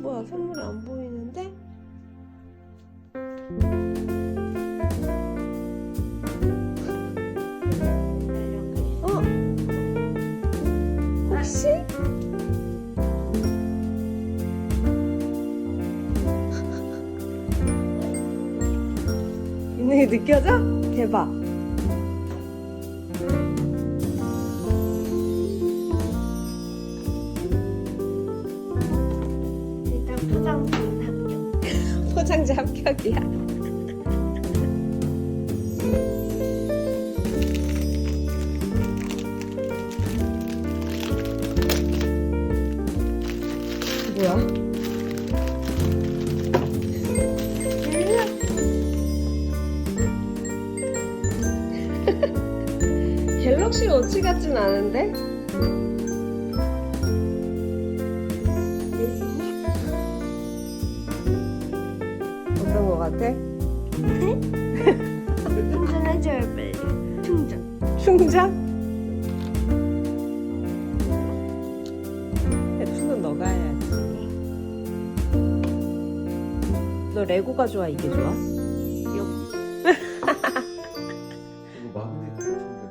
뭐야 선물이 안 보이는데? 게 느껴져? 대박. 일단 포장품 합격. 포장지 합격이야. 뭐야? 갤럭시 워치 같진 않은데? 어떤 거 같아? 충전해줘야 빨리. 충전. 충전? F는 너가 해야지. 너 레고가 좋아, 이게 좋아? 마그네틱